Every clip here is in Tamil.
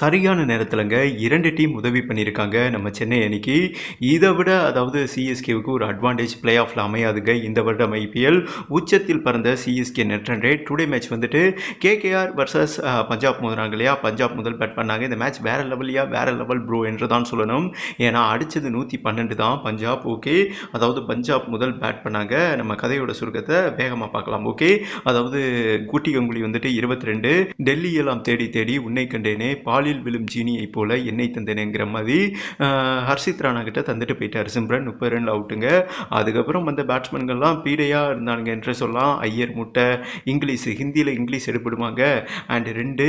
சரியான நேரத்துலங்க இரண்டு டீம் உதவி பண்ணியிருக்காங்க நம்ம சென்னை அணிக்கு. இதை விட அதாவது சிஎஸ்கேவுக்கு ஒரு அட்வான்டேஜ் பிளே ஆஃப்ல அமையாதுங்க. இந்த வருடம் ஐபிஎல் உச்சத்தில் பறந்த CSK net run rate today match வந்துட்டு கேகேஆர் வர்சஸ் பஞ்சாப் மோதுறாங்க இல்லையா? பஞ்சாப் முதல் பேட் பண்ணாங்க. இந்த மேட்ச் வேற லெவல்லையா வேற லெவல் ப்ரோ என்று தான் சொல்லணும். ஏன்னா அடிச்சது நூற்றி பன்னெண்டு தான். பஞ்சாப் ஓகே அதாவது பஞ்சாப் முதல் பேட் பண்ணாங்க. நம்ம கதையோட சுருக்கத்தை வேகமாக பார்க்கலாம் ஓகே அதாவது குட்டி கங்குலி வந்துட்டு இருபத்தி ரெண்டு. டெல்லி எல்லாம் தேடி தேடி உன்னை கண்டேனே. பால் பாலில் விழும் ஜீனியை போல என்னை தந்தேனேங்கிற மாதிரி ஹர்ஷித் ராணா கிட்ட தந்துட்டு போயிட்டார் சிம்ரன். முப்பது ரன் அவுட்டுங்க. அதுக்கப்புறம் வந்த பேட்ஸ்மேன்கள்லாம் பீடையாக இருந்தானுங்க என்று சொல்லலாம். ஐயர் முட்டை இங்கிலீஷ் ஹிந்தியில் இங்கிலீஷ் எடுப்பிடுவாங்க. அண்ட் ரெண்டு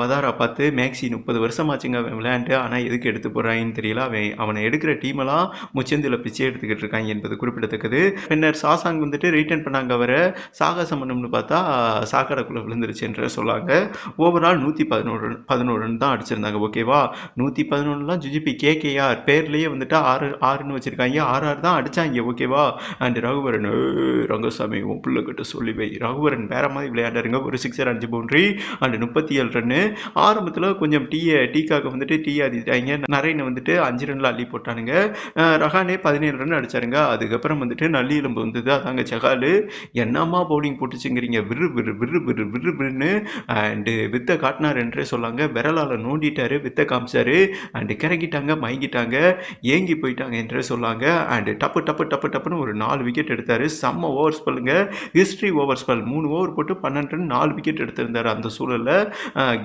வதாரா பார்த்து மேக்ஸி முப்பது வருஷம் ஆச்சுங்க அவன் விளையாண்டு. ஆனால் எதுக்கு எடுத்து போகிறான்னு தெரியல. அவன் அவனை எடுக்கிற டீமெல்லாம் முச்சந்தில் பிச்சை எடுத்துக்கிட்டு இருக்காங்க என்பது குறிப்பிடத்தக்கது. பின்னர் சாசாங் வந்துட்டு ரிட்டர்ன் பண்ணாங்க அவரை. சாகசம் பண்ணணும்னு பார்த்தா சாக்கடைக்குள்ளே விழுந்துருச்சு என்று சொல்லாங்க. ஓவரால் நூற்றி பதினோரு பதினோரு ரன் தான். அடிச்சிருந்தாங்க ஓகேவா நூற்றி பதினொன்றுலாம் ஜிஜிபி கேகேஆர் பேர்லேயே வந்துட்டு ஆறு ஆறுன்னு வச்சுருக்காங்க. ஆறு ஆறு தான் அடித்தாங்க ஓகேவா அண்ட் ரகுவரன் ரங்கசாமி உன் பிள்ளைகிட்ட சொல்லி வை. ரகுவரன் வேற மாதிரி விளையாண்டாருங்க. ஒரு சிக்ஸர் அஞ்சு பவுண்ட்ரி அண்ட் முப்பத்தி ஏழு ரன்னு ஆரம்பத்தில் கொஞ்சம் டீயை டீக்காக வந்துட்டு டீ ஆதிட்டாங்க நரேனை வந்துட்டு அஞ்சு ரன்ல அள்ளி போட்டானுங்க. ரஹானே பதினேழு ரன் அடிச்சாருங்க. அதுக்கப்புறம் வந்துட்டு நல்லி எலும்பு வந்தது. அதாங்க செகாலு என்னம்மா பவுலிங் போட்டுச்சுங்கிறீங்க? விரு விரு விரு விரு விரு விருன்னு அண்டு வித்தை காட்டினார் என்றே சொல்லாங்க. விரலால் நோண்டிட்டாரு வித்த காமிச்சாரு அண்டு கிறங்கிட்டாங்க மயங்கிட்டாங்க ஏங்கி போயிட்டாங்க என்று சொல்லாங்க. அண்டு டப்பு டப்பு டப்பு டப்புன்னு ஒரு நாலு விக்கெட் எடுத்தாரு. செம்ம ஓவர் ஸ்பெல்லுங்க ஹிஸ்ட்ரி ஓவர் ஸ்பெல் மூணு ஓவர் போட்டு பன்னெண்டு நாலு விக்கெட் எடுத்திருந்தாரு அந்த சூழலில்.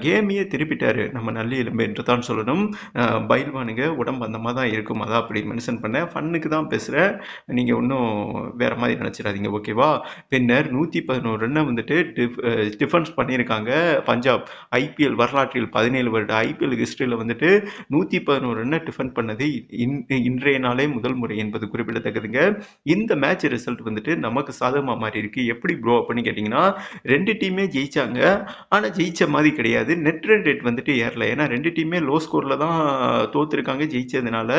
கேமையே திருப்பிட்டாரு. நம்ம நல்ல எலும்பு என்று தான் சொல்லணும். பயில்வானுங்க உடம்பு அந்த மாதிரி தான் இருக்கும். அதான் அப்படி மென்ஷன் பண்ணேன். ஃபன்னுக்கு தான் பேசுகிறேன் நீங்கள் ஒன்றும் வேற மாதிரி நினச்சிடாதீங்க ஓகேவா பின்னர் நூற்றி பதினோரு ரன்னை வந்துட்டு டிஃப் டிஃபென்ஸ் பண்ணியிருக்காங்க. பஞ்சாப் ஐபிஎல் வரலாற்றில் பதினேழு வருட ஐபிஎல் ஹிஸ்டரியில் வந்துட்டு நூற்றி பதினோரு ரன்னை டிஃபெண்ட் பண்ணது இன் இன்றைய நாளே முதல் முறை என்பது குறிப்பிடத்தக்கதுங்க. இந்த மேட்ச் ரிசல்ட் வந்துட்டு நமக்கு சாதகமாக மாறி இருக்கு. எப்படி ப்ரோ அப்படின்னு கேட்டிங்கன்னா ரெண்டு டீமே ஜெயிச்சாங்க. ஆனால் ஜெயிச்ச மாதிரி கிடையாது. நெட் ரன் ரேட் வந்துட்டு ஏறல. ஏன்னா ரெண்டு டீமே லோ ஸ்கோரில் தான் தோத்துருக்காங்க ஜெயிச்சதுனால.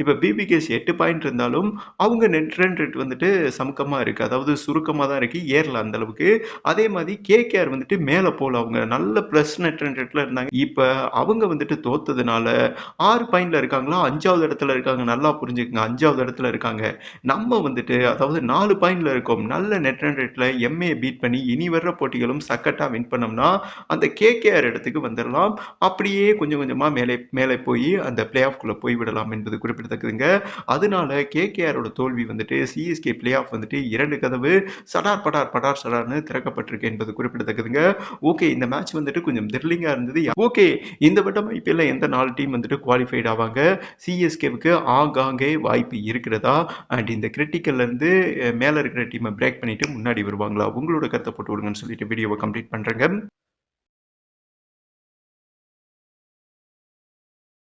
இப்போ பிபிகேஸ் எட்டு பாயிண்ட் இருந்தாலும் அவங்க நெட் ரன் ரேட் வந்துட்டு சமக்கமாக இருக்குது அதாவது சுருக்கமாக தான் இருக்குது ஏறல அந்த அளவுக்கு. அதே மாதிரி கேகேஆர் வந்துட்டு மேலே போகல அவங்க நல்ல ப்ளஸ் நெட் ரன் ரேட்டில் இருந்தாங்க. இப்போ அவங்க வந்துட்டு தோத்ததுனால ஆறு பாயிண்ட்ல இருக்காங்களா? அஞ்சாவது இடத்துல இருக்காங்க. நல்லா புரிஞ்சுக்கங்க. அஞ்சாவது இடத்துல இருக்காங்க. நம்ம வந்துட்டு அதாவது நாலு பாயிண்ட்ல இருக்கோம். நல்ல நெட் ரன் ரேட்ல எம்ஏ பீட் பண்ணி இனி வர்ற போட்டிகளும் சக்கட்டா வின் பண்ணோம்னா அந்த கேகேஆர் இடத்துக்கு வந்துடலாம் அப்படியே கொஞ்சம் கொஞ்சமா மேலே மேலே போய் அந்த பிளே ஆஃப்குள்ள போய் விடலாம் என்பது குறிப்பிடத்தக்கதுங்க. அதனால கேகேஆரோட தோல்வி வந்துட்டு சிஎஸ்கே பிளே ஆஃப் வந்துட்டு இரண்டு கதவு சடார் படார் படார் சடார்னு திறக்கப்பட்டிருக்கு என்பது குறிப்பிடத்தக்கதுங்க. ஓகே இந்த மேட்ச் வந்துட்டு கொஞ்சம் த்ரில்லிங்காக இருந்தது. ஓகே இந்த வட்டம் ஐபிஎல்ல எந்த நாலு டீம் வந்துட்டு குவாலிஃபைட் ஆவாங்க? சிஎஸ்கேவுக்கு ஆங்காங்கே வாய்ப்பு இருக்கிறதா? அண்ட் இந்த கிரிட்டிக்கல்லேருந்து மேலே இருக்கிற டீமை பிரேக் பண்ணிவிட்டு முன்னாடி வருவாங்களா? உங்களோட கருத்தை போட்டு விடுங்கன்னு சொல்லிட்டு வீடியோவை கம்ப்ளீட் பண்ணுறேங்க